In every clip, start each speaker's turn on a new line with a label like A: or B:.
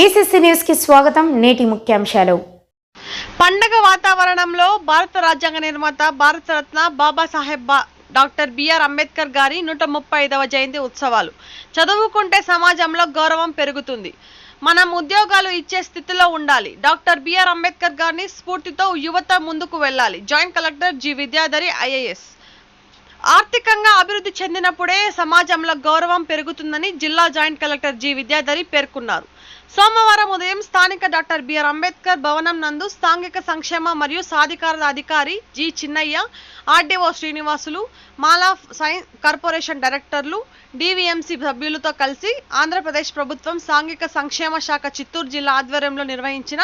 A: BCC న్యూస్కి స్వాగతం నేటి ముఖ్యాంశాలు.
B: పండగ వాతావరణంలో భారత రాజ్యాంగ నిర్మాత భారతరత్న బాబాసాహెబ్ బా డాక్టర్ బిఆర్ అంబేద్కర్ గారి నూట ముప్పై ఐదవ జయంతి ఉత్సవాలు. చదువుకుంటే సమాజంలో గౌరవం పెరుగుతుంది. మనం ఉద్యోగాలు ఇచ్చే స్థితిలో ఉండాలి. డాక్టర్ బిఆర్ అంబేద్కర్ గారిని స్ఫూర్తితో యువత ముందుకు వెళ్ళాలి. Joint collector G Vidyadhari IAS. ఆర్థికంగా అభివృద్ధి చెందినప్పుడే సమాజంలో గౌరవం పెరుగుతుందని జిల్లా జాయింట్ కలెక్టర్ జి విద్యాధరి పేర్కొన్నారు. సోమవారం ఉదయం స్థానిక డాక్టర్ బిఆర్ అంబేద్కర్ భవనం నందు సాంఘిక సంక్షేమ మరియు సాధికారత అధికారి జి చిన్నయ్య ఆర్డీఓ శ్రీనివాసులు మాలా సైన్స్ కార్పొరేషన్ డైరెక్టర్లు డివిఎంసి సభ్యులతో కలిసి ఆంధ్రప్రదేశ్ ప్రభుత్వం సాంఘిక సంక్షేమ శాఖ చిత్తూరు జిల్లా ఆధ్వర్యంలో నిర్వహించిన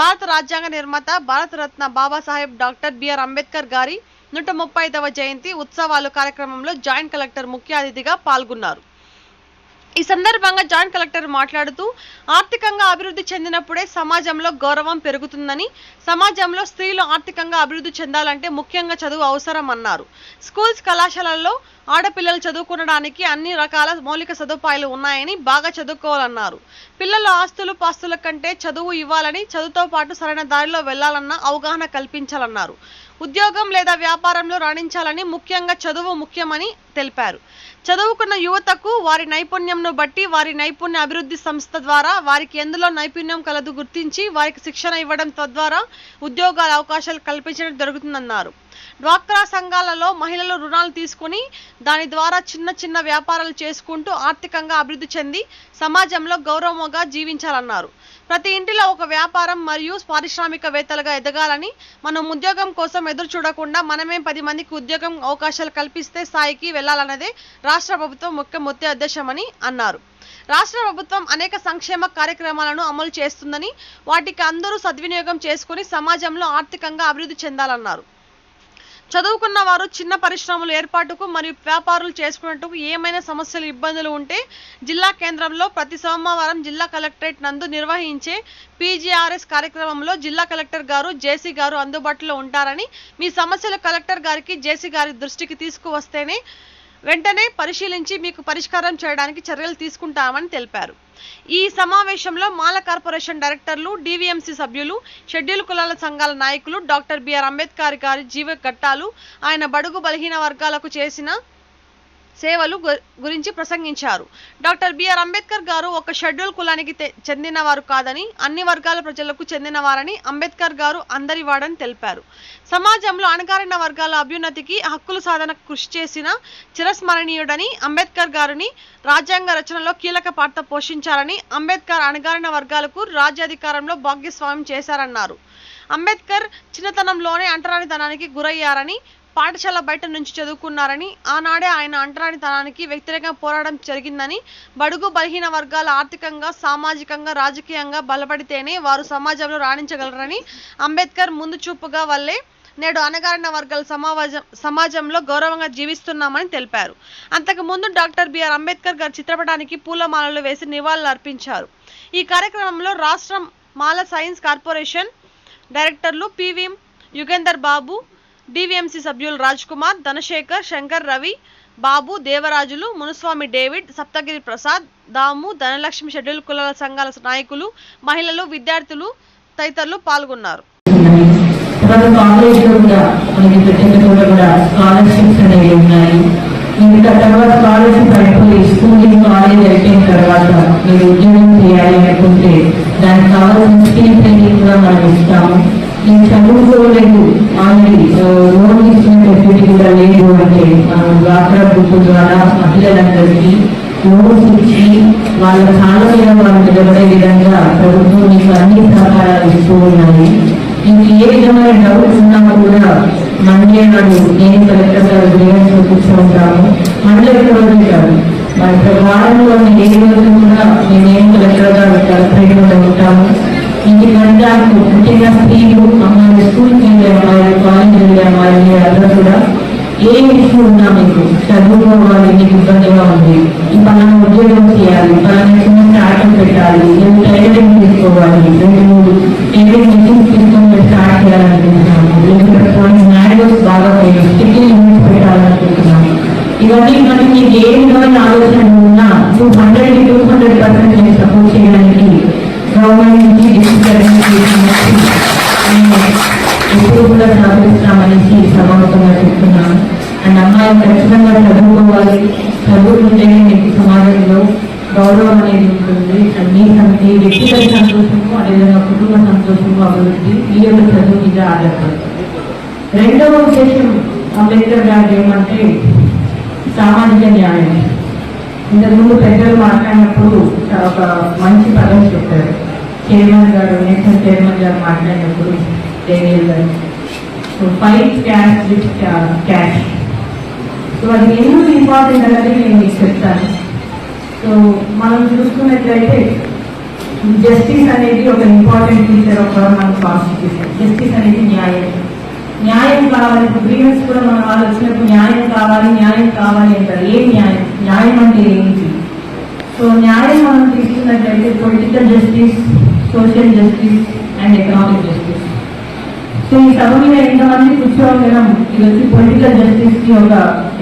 B: భారత రాజ్యాంగ నిర్మాత Bharat Ratna Babasaheb doctor B R Ambedkar గారి నూట ముప్పై ఐదవ జయంతి ఉత్సవాలు కార్యక్రమంలో జాయింట్ కలెక్టర్ ముఖ్య అతిథిగా పాల్గొన్నారు. ఈ సందర్భంగా జాయింట్ కలెక్టర్ మాట్లాడుతూ ఆర్థికంగా అభివృద్ధి చెందినప్పుడే సమాజంలో గౌరవం పెరుగుతుందని సమాజంలో స్త్రీలు ఆర్థికంగా అభివృద్ధి చెందాలంటే ముఖ్యంగా చదువు అవసరం అన్నారు. స్కూల్స్ కళాశాలల్లో ఆడపిల్లలు చదువుకునడానికి అన్ని రకాల మౌలిక సదుపాయాలు ఉన్నాయని బాగా చదువుకోవాలన్నారు. పిల్లల ఆస్తులు పాస్తుల కంటే చదువు ఇవ్వాలని చదువుతో పాటు సరైన దారిలో వెళ్ళాలన్న అవగాహన కల్పించాలన్నారు. ఉద్యోగం లేదా వ్యాపారంలో రాణించాలని ముఖ్యంగా చదువు ముఖ్యమని తెలిపారు. చదువుకున్న యువతకు వారి నైపుణ్యంను బట్టి వారి నైపుణ్య అభివృద్ధి సంస్థ ద్వారా వారికి ఎందులో నైపుణ్యం కలదు గుర్తించి వారికి శిక్షణ ఇవ్వడం తద్వారా ఉద్యోగాల అవకాశాలు కల్పించడం జరుగుతుందన్నారు. డ్వాక్రా సంఘాలలో మహిళలు రుణాలు తీసుకుని దాని ద్వారా చిన్న చిన్న వ్యాపారాలు చేసుకుంటూ ఆర్థికంగా అభివృద్ధి చెంది సమాజంలో గౌరవంగా జీవించాలన్నారు. ప్రతి ఇంటిలో ఒక వ్యాపారం మరియు పారిశ్రామికవేత్తలుగా ఎదగాలని మనం ఉద్యోగం కోసం ఎదురు చూడకుండా మనమే పది మందికి ఉద్యోగం అవకాశాలు కల్పిస్తే స్థాయికి వెళ్ళాలన్నదే రాష్ట్ర ప్రభుత్వం ముఖ్య ముఖ్య ఉద్దేశమని అన్నారు. రాష్ట్ర ప్రభుత్వం అనేక సంక్షేమ కార్యక్రమాలను అమలు చేస్తుందని వాటికి అందరూ సద్వినియోగం చేసుకుని సమాజంలో ఆర్థికంగా అభివృద్ధి చెందాలన్నారు. చదువుకున్న వారు చిన్న పరిశ్రమలు ఏర్పాటుకు మరియు వ్యాపారులు చేసుకున్నట్టుకు ఏమైనా సమస్యలు ఇబ్బందులు ఉంటే జిల్లా కేంద్రంలో ప్రతి సోమవారం జిల్లా కలెక్టరేట్ నందు నిర్వహించే పీజీఆర్ఎస్ కార్యక్రమంలో జిల్లా కలెక్టర్ గారు జేసీ గారు అందుబాటులో ఉంటారని మీ సమస్యలు కలెక్టర్ గారికి జేసీ గారి దృష్టికి తీసుకువస్తేనే వెంటనే పరిశీలించి మీకు పరిష్కారం చేయడానికి చర్యలు తీసుకుంటామని తెలిపారు. ఈ సమావేశంలో మాల కార్పొరేషన్ డైరెక్టర్లు డివిఎంసి సభ్యులు షెడ్యూల్ కులాల సంఘాల నాయకులు డాక్టర్ బిఆర్ అంబేద్కర్ గారి జీవ ఘట్టాలు ఆయన బడుగు బలహీన వర్గాలకు చేసిన సేవలు గురించి ప్రసంగించారు. డాక్టర్ బిఆర్ అంబేద్కర్ గారు ఒక షెడ్యూల్ కులానికి చెందినవారు కాదని అన్ని వర్గాల ప్రజలకు చెందినవారని అంబేద్కర్ గారు అందరి వాడని తెలిపారు. సమాజంలో అణగారిన వర్గాల అభ్యున్నతికి హక్కుల సాధన కృషి చేసిన చిరస్మరణీయుడని అంబేద్కర్ గారిని రాజ్యాంగ రచనలో కీలక పాత్ర పోషించారని అంబేద్కర్ అణగారిన వర్గాలకు రాజ్యాధికారంలో భాగ్యస్వామ్యం చేశారన్నారు. అంబేద్కర్ చిన్నతనంలోనే అంటరానితనానికి గురయ్యారని పాఠశాల బయట నుంచి చదువుకున్నారని ఆనాడే ఆయన అంటరానితనానికి వ్యతిరేకంగా పోరాటం జరిగిందని బడుగు బలహీన వర్గాలు ఆర్థికంగా సామాజికంగా రాజకీయంగా బలపడితేనే వారు సమాజంలో రాణించగలరని అంబేద్కర్ ముందు చూపుగా వల్లే నేడు అణగారిన వర్గాల సమాజం సమాజంలో గౌరవంగా జీవిస్తున్నామని తెలిపారు. అంతకు ముందు డాక్టర్ బిఆర్ అంబేద్కర్ గారి చిత్రపటానికి పూలమాలలు వేసి నివాళులు అర్పించారు. ఈ కార్యక్రమంలో రాష్ట్రం మాల సైన్స్ కార్పొరేషన్ డైరెక్టర్లు పివి యుగేందర్ బాబు డివిఎంసి సభ్యులు రాజ్ కుమార్ ధనశేఖర్ శంకర్ రవి బాబు దేవరాజులు మునుస్వామి డేవిడ్ సప్తగిరి ప్రసాద్ దాము ధనలక్ష్మి షెడ్యూల్ కులాల సంఘాల నాయకులు మహిళలు విద్యార్థులు తదితరులు పాల్గొన్నారు.
C: కూడా మనకి చోట కూడా స్కాలర్షిప్స్ అనేవి ఉన్నాయి. ఇంకా తర్వాత స్కాలర్షిప్ అయిపోయి స్కూలింగ్ కాలేజ్ అయిపోయిన తర్వాత మీరు ఉద్యోగం చేయాలి అనుకుంటే దానికి కావాల్సిన స్కిల్ ట్రైనింగ్ కూడా మనం ఇస్తాము. ఈ చదువుకోలేదు ఆల్రెడీ లోన్ ఇచ్చిన ఫెసిలిటీ కూడా లేదు అంటే మనం డ్వాక్రా గ్రూప్ ద్వారా మహిళలందరికీ లోన్స్ ఇచ్చి వాళ్ళ కాళ్ళ మీద వాళ్ళు నిలబడే విధంగా ప్రభుత్వం మీకు అన్ని సహకారాలు ఇస్తూ ఉన్నాయి. మీకు ఏ విధమైన డౌట్స్ ఉన్నా కూడా మండే నాడు. నేను కలెక్టర్ గారు గ్రీవెన్స్ చూపిస్తూ ఉంటాము మండే రోజు కాదు మన వారంలో ఏ రోజు కూడా నేనేం కలెక్టర్ గారు కలెక్టరేట్ ఉంటాము ఇంటి వెళ్ళడానికి పుట్టిన స్త్రీలు స్కూల్కి వెళ్ళే అమ్మాయిలు కాలేజ్ వెళ్ళే అమ్మాయిలు అందరూ కూడా ఏ ఇష్యూ ఉన్నా మీకు చదువుకోవాలి మీకు ఇబ్బందిగా ఉంది. ఈ పలానా ఉద్యోగం చేయాలి పలానా చిన్న స్టార్ట్అప్ పెట్టాలి నేను టైలరింగ్ తీసుకోవాలి రెండు మూడు టైలరింగ్ కూడా సహకరిస్తామనేసి సభాముఖంగా చెప్తున్నాను అండ్ అమ్మాయిలు ఖచ్చితంగా చదువుకోవాలి చదువుకుంటేనే మీకు సమాజంలో గౌరవం అనేది ఉంటుంది అండ్ మీ మీ వ్యక్తిగత సంతోషము అదేవిధంగా కుటుంబ సంతోషము అభివృద్ధి. ఈ యొక్క చదువు మీద ఆధారపడుతుంది రెండవ విశేషం అంబేద్కర్ గారు ఏమంటే సామాజిక న్యాయం ఇంతకుముందు పెద్దలు మాట్లాడినప్పుడు ఒక మంచి పదం చెప్పారు. చైర్మన్ గారు నేషనల్ చైర్మన్ గారు మాట్లాడినప్పుడు డేనియల్ గారు. So fight cash with cash so అది ఎందుకు ఇంపార్టెంట్ అనేది నేను మీకు చెప్తాను. సో మనం చూసుకున్నట్లయితే జస్టిస్ అనేది ఒక ఇంపార్టెంట్ ఫీచర్ ఆఫ్ మన కాన్స్టిట్యూషన్ జస్టిస్ అనేది న్యాయం. న్యాయం కావాలి గ్రీవెన్స్ కూడా మన వాళ్ళు వచ్చినప్పుడు న్యాయం కావాలి న్యాయం కావాలి అంటారు. ఏం న్యాయం? న్యాయం అంటే ఏంటి? సో న్యాయం మనం తీసుకున్నట్లయితే political justice social justice and economic justice so ఈ సభ మీద ఎంతమంది కూర్చోగలం ఇది వచ్చి పొలిటికల్ జస్టిస్కి ఒక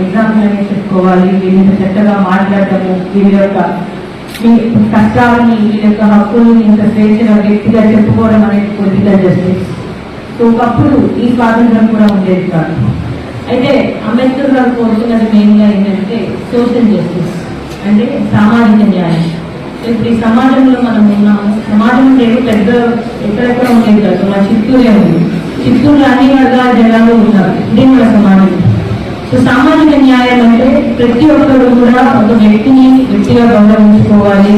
C: ఎగ్జాంపుల్ అనేది చెప్పుకోవాలి. వీళ్ళ చక్కగా మాట్లాడటము వీళ్ళ యొక్క కష్టాలని వీళ్ళ యొక్క హక్కుల్ని ఇంత స్వేచ్ఛగా వ్యక్తిగా చెప్పుకోవడం అనేది పొలిటికల్ జస్టిస్ సో ఒకప్పుడు ఈ స్వాతంత్రం కూడా ఉండేది కాదు. అయితే అంబేద్కర్ గారు కోరుతున్నది మెయిన్గా ఏంటంటే సోషల్ జస్టిస్ అంటే సామాజిక న్యాయం. ఇప్పుడు ఈ సమాజంలో మనం ఉన్నాము. సమాజం లేదు పెద్ద ఎక్కడెక్కడ ఉండేది కాదు. మా చిత్తూరే ఉంది. చిత్తూరు అన్ని వర్గాల జనాలు ఉన్నారు ఇది మన సమాజం సో సామాజిక న్యాయం అంటే ప్రతి ఒక్కరు కూడా ఒక వ్యక్తిని వ్యక్తిగా గౌరవించుకోవాలి.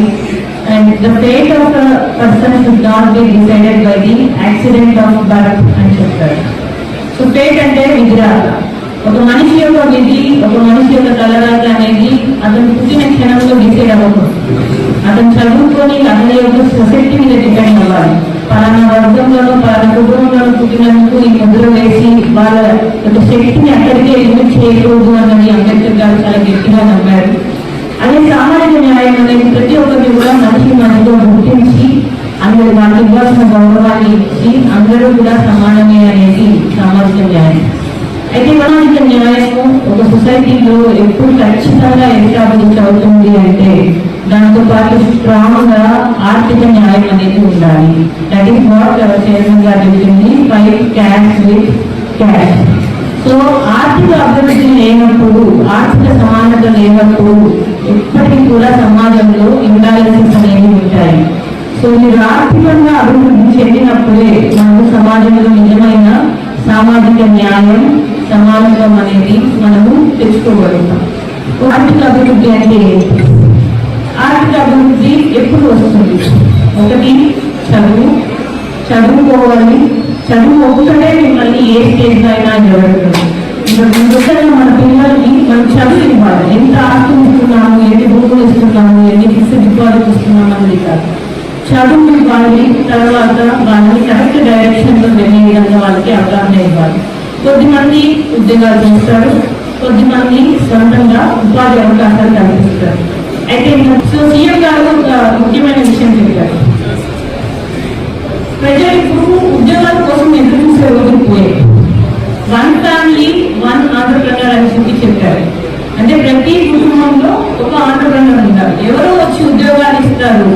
C: And the fate of person should not be decided by the accident of birth అని చెప్తారు. సో ఫేట్ అంటే విగ్రహ ఒక మనిషి యొక్క విధి ఒక మనిషి యొక్క తలరాత అనేది అతను పుట్టిన క్షణంలో డిసైడ్ అవ్వకూడదు. అతను చదువుకొని అతని యొక్క సొసైటీ మీద డిపెండ్ అవ్వాలి. పలానా వర్గంలోనూ పలానా కుటుంబంలోనూ పుట్టినందుకు ఈ ముద్ర వేసి వాళ్ళ యొక్క శక్తిని అక్కడికే ఎందుకు చేయకూడదు అన్నది అంబేద్కర్ గారు చాలా గట్టిగా నమ్మారు. అదే సామాజిక న్యాయం అనేది ప్రతి ఒక్కరిని కూడా మనిషి మనతో గుర్తించి అందరి వాళ్ళకి ఇవ్వాల్సిన గౌరవాన్ని ఇచ్చి అందరూ కూడా సమానమే అనేది సామాజిక న్యాయం. అయితే సామాజిక న్యాయము ఒక సొసైటీలో ఎప్పుడు ఖచ్చితంగా ఎస్టాబ్లిష్ అవుతుంది అంటే దాంతో పాటు స్ట్రాంగ్గా ఆర్థిక న్యాయం అనేది ఉండాలి. దట్ ఈస్ వాట్ చైర్మన్ గారు చెప్పింది five cash with cash so ఆర్థిక అభివృద్ధి లేనప్పుడు ఆర్థిక సమానత లేనప్పుడు ఎప్పటికీ కూడా సమాజంలో ఇంబాలెన్సెస్ అనేవి ఉంటాయి. సో మీరు ఆర్థికంగా అభివృద్ధి చెందినప్పుడే మనకు సమాజంలో నిజమైన సామాజిక న్యాయం సమానత్వం అనేది మనము తెచ్చుకోగలుగుతాం. ఆర్థిక అభివృద్ధి అంటే ఏంటి? ఆర్థిక అభివృద్ధి ఎప్పుడు వస్తుంది? ఒకటి చదువు. చదువుకోవాలి. చదువు ఒక్కటే మిమ్మల్ని ఏ స్టేజ్ అయినా నిలబెడుతుంది. ఇప్పుడు మన పిల్లలకి మనం చదువు ఇవ్వాలి ఎంత ఆస్తి ఇస్తున్నాము ఎన్ని భూములు ఇస్తున్నాము ఎన్ని ఫిక్స్డ్ డిపాజిట్ ఇస్తున్నాము అనేది కాదు. చదువు ఇవ్వాలి తర్వాత వాళ్ళని కరెక్ట్ డైరెక్షన్లో వెళ్ళే విధంగా వాళ్ళకి అవగాహన ఇవ్వాలి. కొద్దిమంది ఉద్యోగాలు చేస్తారు. కొద్దిమంది సొంతంగా ఉపాధి అవకాశాలు అయితే సో సీఎం గారు ఒక ముఖ్యమైన విషయం చెప్పారు. ప్రజలు ఇప్పుడు ఉద్యోగాల కోసం ఎదురు చూసే రోజులు పోయాయి వన్ ఫ్యామిలీ వన్ ఆంటర్ప్రినర్ అని చెప్పి చెప్పారు. అంటే ప్రతి కుటుంబంలో ఒక ఆంటర్ప్రినర్ ఉంటారు. ఎవరో వచ్చి ఉద్యోగాలు ఇస్తారు.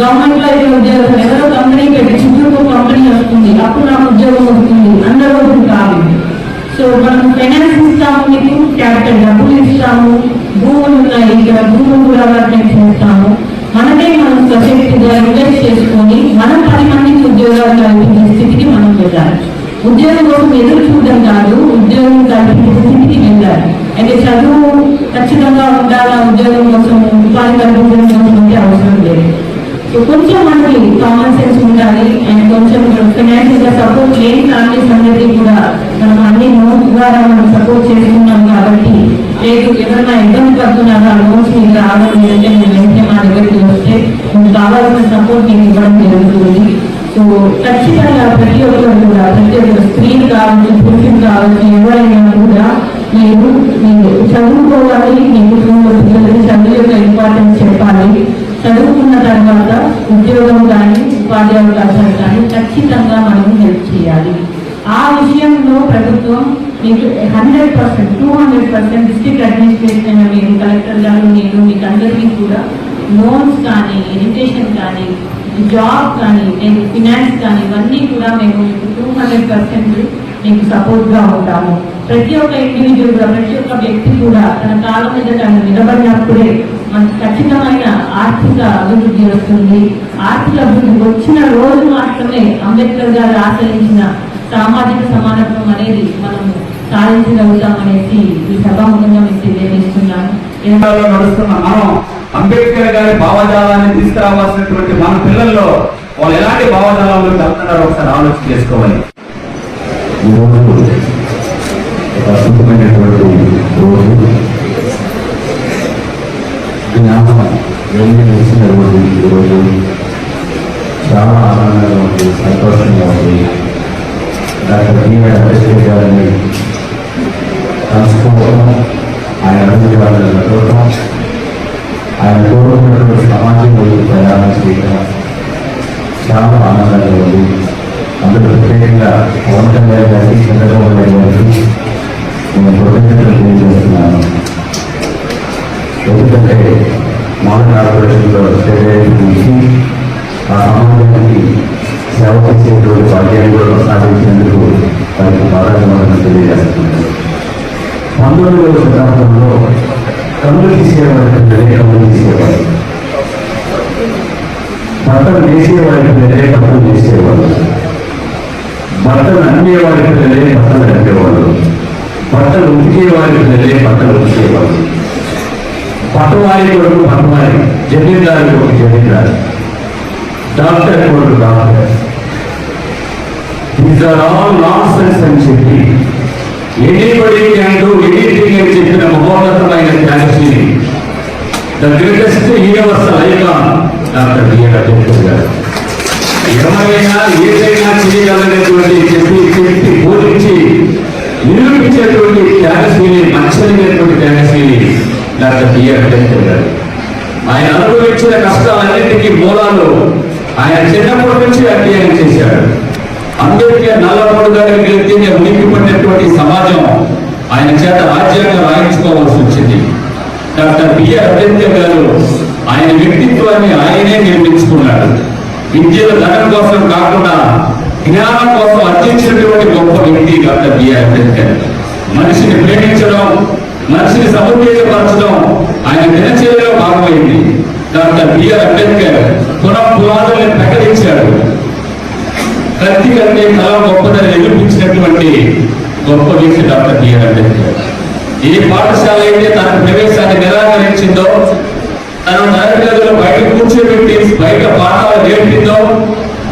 C: గవర్నమెంట్లో అయితే ఉద్యోగం ఎవరో కంపెనీ పెట్టి చుట్టూ కంపెనీ వస్తుంది. అప్పుడు నాకు ఉద్యోగం వస్తుంది. అన్న రోజులు కాదు సో మనం ఫైనాన్స్ ఇస్తాము మీకు క్యాపిటల్ డబ్బులు ఇస్తాము. భూములు ఉన్నాయి ఇక్కడ చేస్తాము. మనమే మనం సొసైటీగా రిలైజ్ చేసుకొని మనం పది మందికి ఉద్యోగాలు కల్పించే స్థితికి మనం వెళ్ళాలి. ఉద్యోగం కోసం ఎదురు చూడడం కాదు ఉద్యోగం కల్పించే స్థితికి వెళ్ళాలి. అంటే చదువు ఖచ్చితంగా ఉండాలా? ఉద్యోగం కోసం ఉపాధి కల్పించడం కోసం అంటే అవసరం లేదు. సో కొంచెం మనకి కామన్ సెన్స్ ఉండాలి. అండ్ కొంచెం ఫైనాన్షియల్గా సపోర్ట్ లేని ఫ్యామిలీస్ అందరికీ కూడా మనం అన్ని లోన్స్ ద్వారా మనం సపోర్ట్ చేస్తున్నాం కాబట్టి ఎవరైనా ఇబ్బంది పడుతున్నారా లోన్స్ మీకు రావడం లేదంటే మీరు వెంటనే మా దగ్గరికి వస్తే మీకు కావాల్సిన సపోర్ట్ మీకు ఇవ్వడం జరుగుతుంది. సో ఖచ్చితంగా ప్రతి ఒక్కరు కూడా ప్రతి ఒక్క స్త్రీలు కావచ్చు పురుషులు కావచ్చు ఎవరైనా కూడా మీరు మీరు చదువుకోవాలి మీ కుటుంబ పిల్లలకి చదువు యొక్క ఇంపార్టెన్స్ చెప్పాలి. చదువుకున్న తర్వాత ఉద్యోగం కానీ ఉపాధి అవకాశాలు కానీ ఖచ్చితంగా మనం ఆ విషయంలో ప్రభుత్వం మీకు hundred percent two hundred percent district administration మీరు కలెక్టర్ గారు నేను మీకు అందరికీ కూడా లోన్స్ కానీ ఎడ్యుకేషన్ కానీ జాబ్ కానీ ఫినాన్స్ కానీ ఇవన్నీ కూడా మేము టూ హండ్రెడ్ పర్సెంట్ మీకు సపోర్ట్గా ఉంటాము. ప్రతి ఒక్క ఇండివిజువల్ కూడా ప్రతి ఒక్క వ్యక్తి కూడా తన కాలం మీద తను నిలబడినప్పుడే మనకు ఖచ్చితమైన ఆర్థిక అభివృద్ధి వస్తుంది. ఆర్థిక అభివృద్ధి వచ్చిన రోజు మాత్రమే అంబేద్కర్ గారు ఆచరించిన సామాజిక సమానత్వం అనేది మనము సాధించగలుగుతాం అనేసి ఈ సభాముఖంగా మీకు తెలియజేస్తున్నాను
D: నడుస్తున్న మనం అంబేద్కర్ గారి భావజాలాన్ని తీసుకురావాల్సినటువంటి మన పిల్లల్లో వాళ్ళు ఎలాంటి భావజాలంలో వెళ్తున్నారో ఒకసారి ఆలోచన చేసుకోవాలి.
E: చాలా ఆనందంగా ఉంది సంతోషంగా ఉంది. డాక్టర్ బిఆర్ అంబేద్కర్ గారిని కలుసుకోవడం ఆయన అడుగు వాళ్ళని చూడటం ఆయన కోరుకున్నటువంటి సమాజం గురించి ప్రయాణం చేయడం చాలా ఆనందంగా ఉంది అందులో ప్రత్యేకంగా పవన్ కళ్యాణ్ గారికి చంద్రబాబు నాయుడు గారికి నేను కృతజ్ఞతలు తెలియజేస్తున్నాను ఎందుకంటే మోడల్ కార్పొరేషన్లో సేవ నుంచి ఆ సమాజానికి సేవ చేసేటువంటి భాగ్యాన్ని కూడా కొనసాగించేందుకు వారికి బాధాకరమైన తెలియజేస్తున్నాను. పంతొమ్మిదవ శతాబ్దంలో కళ్ళు తీసేవాడి పిల్లలే కన్ను తీసేవాడు బట్టలు వేసేవాడి పిల్లలే బట్టలు వేసేవాడు బట్టలు అమ్మేవాడి పిల్లలే బట్టలు అమ్మేవాడు బట్టలు ఉతికేవాడి పిల్లలే బట్టలు ఉతికేవాడు పట్టవారి కొడుకు పట్టవారి జమీందారు కొడుకు జమీందారు. డాక్టర్ కొడుకు డాక్టర్. దీస్ ఆర్ ఆల్ అని చెప్పి ఎనీబడి క్యాన్ డూ ఎనీథింగ్ అని చెప్పిన మహోన్నతమైన త్యాగశీలి the greatest universal icon doctor B R Ambedkar గారు. ఎవరైనా ఏదైనా చేయగలనేటువంటి చెప్పి చెప్పి బోధించి నిరూపించేటువంటి త్యాగశీలి మచ్చలినటువంటి త్యాగశీలి డాక్టర్ బిఆర్ అంబేద్కర్ గారు. ఆయన అనుభవించిన కష్టాలన్నింటికీ మూలాలు ఆయన చిన్నప్పటి నుంచి అధ్యయనం చేశాడు అంబేద్కర్ నల్లమూడు గారి వ్యక్తిని ఉనికిపడినటువంటి సమాజం ఆయన చేత రాజ్యాంగం రాయించుకోవాల్సి వచ్చింది. డాక్టర్ బిఆర్ అంబేద్కర్ గారు ఆయన వ్యక్తిత్వాన్ని ఆయనే నిర్మించుకున్నాడు. విద్యల ధనం కోసం కాకుండా జ్ఞానం కోసం అర్జించినటువంటి గొప్ప వ్యక్తి డాక్టర్ బిఆర్ అంబేద్కర్. మనిషిని ప్రేమించడం మనిషిని సముద్రేయపరచడం ఆయన దినచర్యలో భాగమైంది. డాక్టర్ బిఆర్ అంబేద్కర్ పునః పునాదుల్ని ప్రకటించాడు. కత్తి కంటే కళ గొప్పదని నిరూపించినటువంటి గొప్ప వ్యక్తి డాక్టర్ బిఆర్ అంబేద్కర్. ఏ పాఠశాల అయితే తన ప్రవేశాన్ని నిరాకరించిందో తన తరగతిలో బయట కూర్చోబెట్టి బయట పాఠాలు నేర్పిందో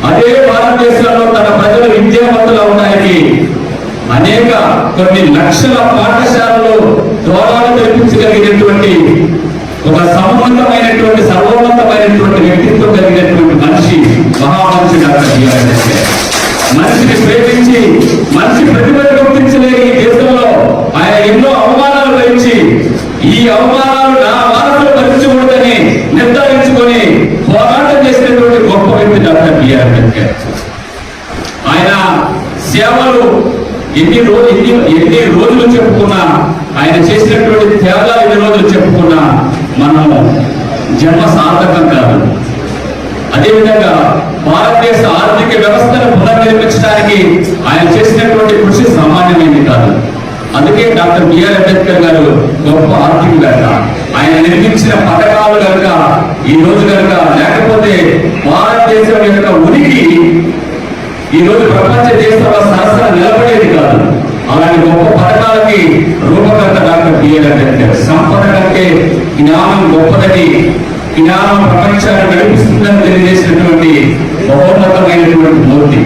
E: అదే భారతదేశంలో తన ప్రజలు విద్యావంతులు అవడానికి అనేక కొన్ని లక్షల పాఠశాలలో దోరాలు తెప్పించగలిగినటువంటి ఒక సంబంధమైనటువంటి సర్వోన్నతమైనటువంటి వ్యక్తిత్వం కలిగినటువంటి మహామనిషి డాక్టర్ బిఆర్ అంబేద్కర్ మనిషిని ప్రేమించి మనిషి ప్రతిభను గుర్తించలేని ఈ దేశంలో ఆయన ఎన్నో అవమానాలు భరించి ఈ అవమానాలు నా వారసులు భరించకూడదని నిర్ధారించుకొని పోరాటం చేసినటువంటి గొప్ప వ్యక్తి డాక్టర్ బిఆర్ అంబేద్కర్. ఆయన సేవలు ఎన్ని రోజు ఎన్ని ఎన్ని రోజులు చెప్పుకున్నా ఆయన చేసినటువంటి త్యాగాలు ఎన్ని రోజులు చెప్పుకున్నా మనం జన్మ సార్థకం కాదు. అదేవిధంగా భారతదేశ ఆర్థిక వ్యవస్థను పునర్నిర్మించడానికి ఆయన చేసినటువంటి కృషి సామాన్యమైనది కాదు. అందుకే డాక్టర్ బిఆర్ అంబేద్కర్ గారు గొప్ప ఆర్థికవేత్త. ఆయన నిర్మించిన పథకాలు కనుక ఈ రోజు కనుక లేకపోతే భారతదేశం యొక్క ఉనికి ఈ రోజు ప్రపంచ దేశంలో సరసన నిలబడేది కాదు. అలాంటి గొప్ప పథకాలకి రూపకర్త డాక్టర్ బిఆర్ అంబేద్కర్. సంపద కంటే జ్ఞానం గొప్పదని జ్ఞానం ప్రపంచాన్ని నడిపిస్తుందని తెలియజేసినటువంటి మహోన్నతమైనటువంటి మూర్తి.